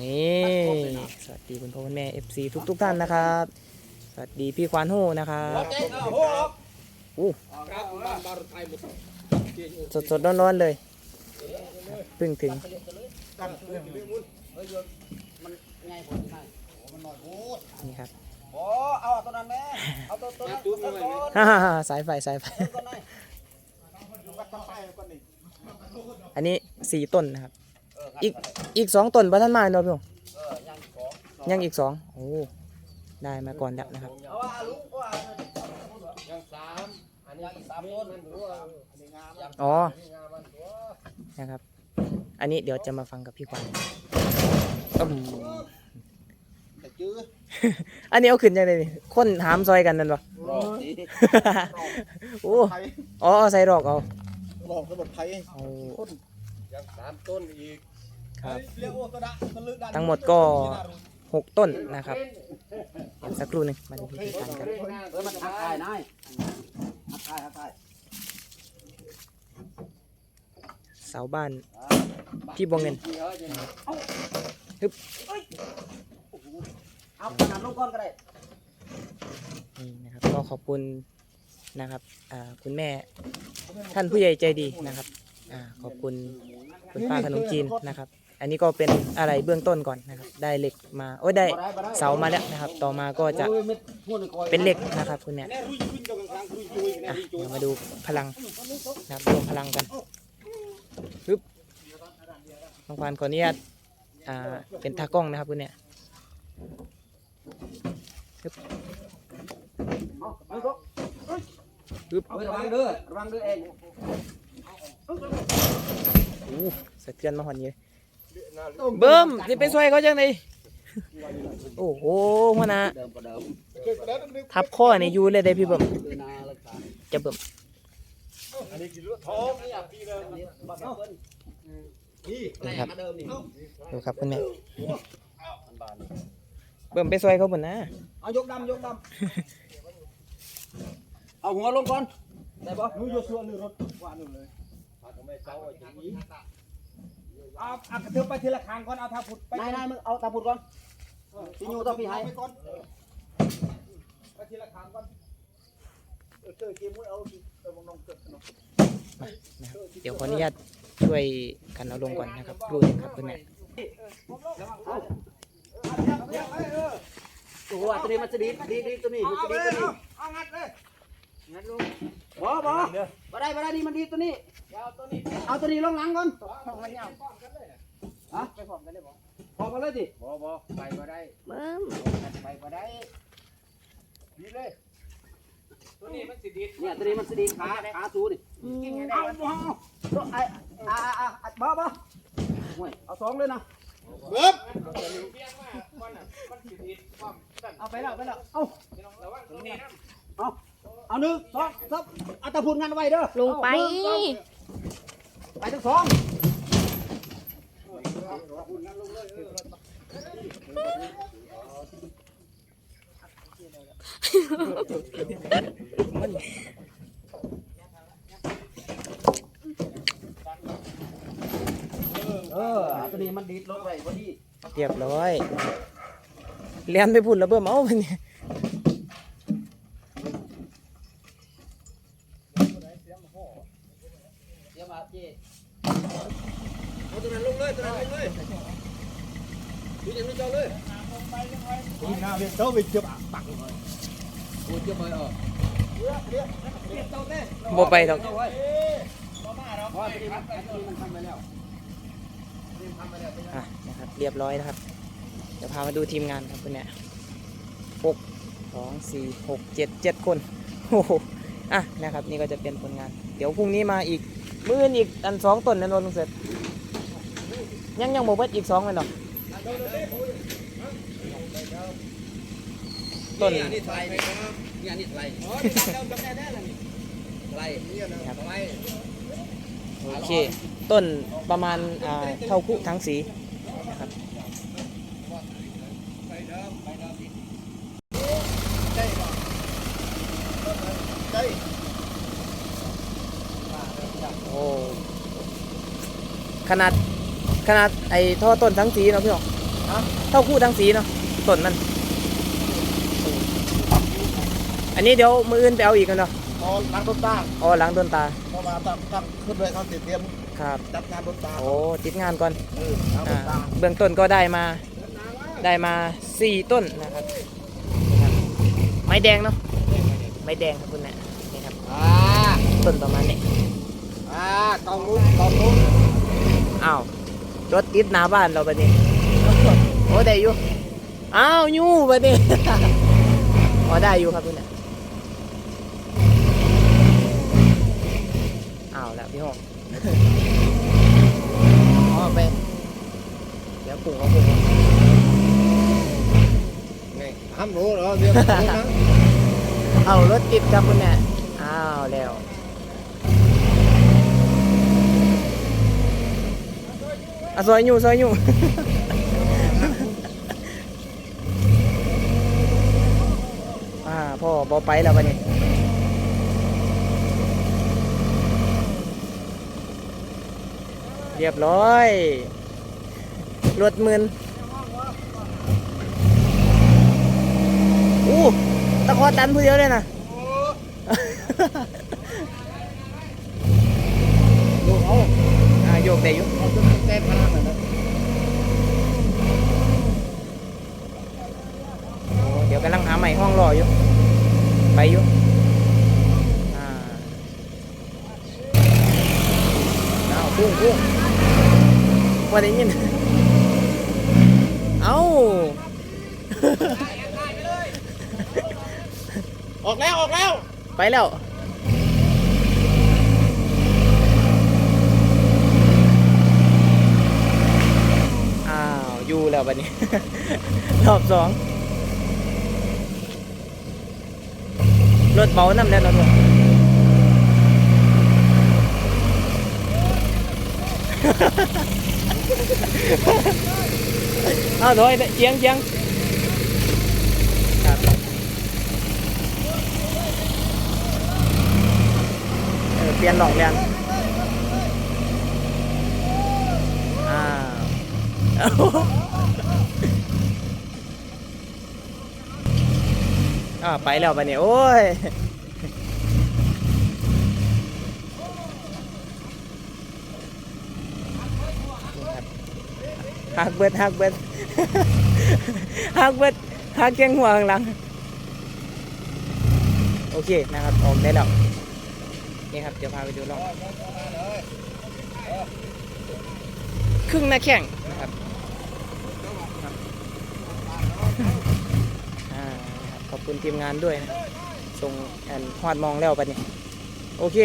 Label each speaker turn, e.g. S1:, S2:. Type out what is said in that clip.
S1: นี่สวัสดีคุณพ่อคุณแม่ FC ทุกทุกๆท่านนะครับ สวัสดีพี่ควานโฮนะครับอู้สดสดๆร้อนๆเลยเพิ่งถึงนี่ครับ
S2: โอ้เอาตัวนั้นแม่เอาตัวตัวนั้นตัวนั้นก่อน
S1: ฮ่าฮ่าฮ่าสายไฟสายไฟ
S2: ตัวนั้นวัดต้นไม้ก่อนนี่
S1: อันนี้สี่ต้นนะครับ
S2: เออ
S1: อีกอีกสองต้นพระท่านมาเนาะพี่หง
S2: เออยังของ
S1: ยังอีกสองโอ้ได้มาก่อนแล้วนะครับ
S2: เอาว่าลุงว่า
S3: ยังสามอันนี้
S2: ยังอีกสามต้น
S3: มันรู้ว่า
S2: อันนี้งาม
S3: ยัง
S1: อ๋อ
S3: นี่งานมันตัว
S1: นะครับ อันนี้เดี๋ยวจะมาฟังกับพี่ควานอืม
S2: แต่จื้อ
S1: อันนี้เอาขึ้นยังไงนี่คนหามซอยกันนั่นปะ
S2: รอกสิ
S1: โอ้
S2: ไผ่
S1: อ๋อเอาใส่รอกเอา
S2: รอกสมบัติไผ่
S1: เอา
S3: ยังสามต้นอีก
S1: ครับ
S2: เรียกว่าตัวดะตัวลึกดัน
S1: ทั้งหมดก็หกต้นนะครับเดี๋ยวสักครู่หนึ่งมาดูพิธีการกัน
S2: เออมันทักทายนายทักทายทักทาย
S1: เสาบ้านพี่บวงเงิน
S2: เอาขนาดลูกก้อนก็ได้
S1: นี่นะครับก็ขอบคุณนะครับอ่าคุณแม่ ท่านผู้ใหญ่ใจดีนะครับอ่าขอบคุณคุณป้าขนมจีนนะครับ อันนี้ก็เป็นอะไรเบื้องต้นก่อนนะครับ ได้เหล็กมาโอ้ยได้เสามาแล้วนะครับ ต่อมาก็จะเป็นเหล็กนะครับคุณแม่
S2: แน่รุ่ยเจ้ากลางๆรุ่ยจุยแน่
S1: อะ
S2: รุ่ยจุย
S1: เดี๋ยวมาดูพลังนะครับรวมพลังกันปึ๊บน้องควานขออนุญาตอ่าเป็นตากล้องนะครับคุณเนี่ย
S2: ปึ๊บ เอาไว้ระวังเด้อระวังเด้อเอง
S1: โอ้สะเทือนมาหอนเยอะเบิ้มจะไปช่วยเขาจังไงโอ้โหหัวหน้า
S2: เดิมก็เดิม
S1: ทับข้อนี่อยู่เลยได้พี่เบิ้ม
S2: คือนาลักษณะ
S1: จะเบิ้ม
S3: อันนี้กินเลือดท้องนี่อยากพี่เลย
S2: บักเปิ้ล
S3: นี่
S1: นะครับ
S2: มาเดิมนี่
S1: ดูครับคุณแม่เบิ้มไปช่วยเขาบนนะ
S2: เอายกดำยกดำ เอาหัวลงก่อนได้ปะนู้ยกส่วนหนึ่งรถว่าหนึ่งเลย
S3: พักไม่เจ้าไอ้ทีนี้
S2: เอาเอากระเทือไปทีละครั้งก่อนเอาทาพุดไปนายนายมึงเอาทาพุดก่อนพี่ยูต้องพี่ให้ไปก่อนไปทีละครั้งก่อนเออเจอเกมมุ้ยเอาสิเออมองน้องเกิดเนาะ
S1: นะครับเดี๋ยวขออนุญาตช่วยกันเอาลงก่อนนะครับครู่หนึงครับคุณแม่
S2: โอ้โหตัวนี้มันจะดีดีดีตัวนี้มันจะดีตัวนี้เอา งัดเลยงัดลงบ่บ่บ่ได้บ่ได้นี่มันดีตัวนี้ เอาตัวนี้ลงหลังก่อนฮะไปพร้อมกันเลยบ่พร้อมกันเลยดิ
S3: บ่บ่ไปก็ได้
S1: เบิ้ม
S3: ไปก็ได้ดีเลยตัวนี้มันสิดี
S2: เนี่ยตัวนี้มันจะดีขาขาสูดิเอาบ่เอาไอ้อ่าอ่าอ่าบ่บ่โอ้ยเอาสองเลยนะเบิ้ม
S3: มันสิดีความสั่น
S2: เอาไปแล้วไปแล้วเอา
S3: ระวังตรงนี้นะ
S2: เอา เอาหนึ่งสองสามเอาตะพุนงานไว้เด้อ
S4: ลงไป
S2: ไปทั้งสองเออตัวนี้มันดีดรถไว้พอดี
S1: เรียบร้อยเลี้ยนไปพุ่นแล้วเบิ้มเอาไปเนี่ย
S2: เดี๋ยวมาเจ๊
S3: เอาตัวนั้นลงเลยตัวนั้นลงเลยดูยังไม่เจ้าเลย
S2: ทีหน้าเวียนเจ้าไปเจ็บปัก
S3: กูจะไปออก
S1: บ่ไปดอก
S2: เพราะว่าตัวนี้มันตัวนี้มันทำไปแล้ว
S1: อะนะครับเรียบร้อยนะครับเดี๋ยวพามาดูทีมงานครับคุณเนี่ยหกสองสี่หกเจ็ดเจ็ดคนโอ้โหอะนะครับนี่ก็จะเป็นผลงาน เดี๋ยวพรุ่งนี้มาอีก มื้อนอีกอันสองต้นนั่นนนท์เสร็จยังยังโมเบิดอีกสองเลยเนาะต้น
S3: นี่นี่ไทยนี่นี่ไทย
S2: อ๋อนี่จำได้จำได้แน่เลย
S3: ไทยนี่นะไทย
S1: โอเค ต้นประมาณอ่าเท่าคู่ทั้งสีนะครับ โอ้ ขนาดขนาดไอ้ท่อต้นทั้งสีเนาะพี่น้อง
S2: ฮะ
S1: เท่าคู่ทั้งสีเนาะต้นมัน อันนี้เดี๋ยวมืออื่นไปเอาอีกกันเนาะ
S2: พอล้างต้นตา
S1: อ๋อหลังต้นตา
S2: เพราะว่าตั้งตั้งขึ้นเลยเขาติดเตรียม
S1: ครับ
S2: จัดงานต้นตา
S1: โอ้ติดงานก่อน
S2: เออล้างต้
S1: อ่าน
S2: ตา
S1: เบื้องต้นก็ได้มา ได้มาสี่ต้นนะครับนี่ครับ ไม้แดงเนาะไม้แดงครับคุณแม่นี่ครับ
S2: อ่า
S1: ต้นประมาณนี้
S2: อ่ากองนู้นกองนู้น
S1: อ้าวรถติดหน้าบ้านเราบัดนี้โอ้ได้อยู่อ้าวยู่บัดนี้อ๋อได้อยู่ครับคุณแม่อ้าวแล้วพี่ห้องอ๋อไปเดี๋ยวปรุงเอาปรุงเอา
S2: นี่ห้ามรู้เหรอเรียกรู้นะ
S1: เอารถติดครับคุณแม่อ้าวแล้ว อะซอยอยู่ซอยอยู่อ่าพ่อบอไปแล้ววันนี้เรียบร้อยรถมืนอู้ตะคอตันผู้เดียวเลยนะ
S2: ลูกเอา
S1: อ่า โยกได้อยู่
S2: เอาจนเต้นขนาดนั้นนะ
S1: โอ้เดี๋ยวกำลังหาใหม่ห้องรออยู่ ไปอยู่อ่าเอาพุ่งพุ่งว่าได้ยิน เอา
S2: ออกแล้ว ออกแล้ว
S1: ไปแล้วอ้าว อยู่ แล้วบัดนี้ รอบสองรถเบาน้ำแล้วรถเอาถอยเจียงเจียงครับเปลี่ยนหลอกเรียนอ่าว อ่าไปแล้วไปเนี่ยโอ้ยหักเบิดหักเบิดหักเบิดหักเกียงหัวข้างหลัง โอเคนะครับออกได้แล้วนี่ครับเดี๋ยวพาไปดูรอบครึ่งหน้าแข้งนะครับ คุณทีมงานด้วยนะส่งแอนฮอดมองแล้วปะเนี่ยโอเค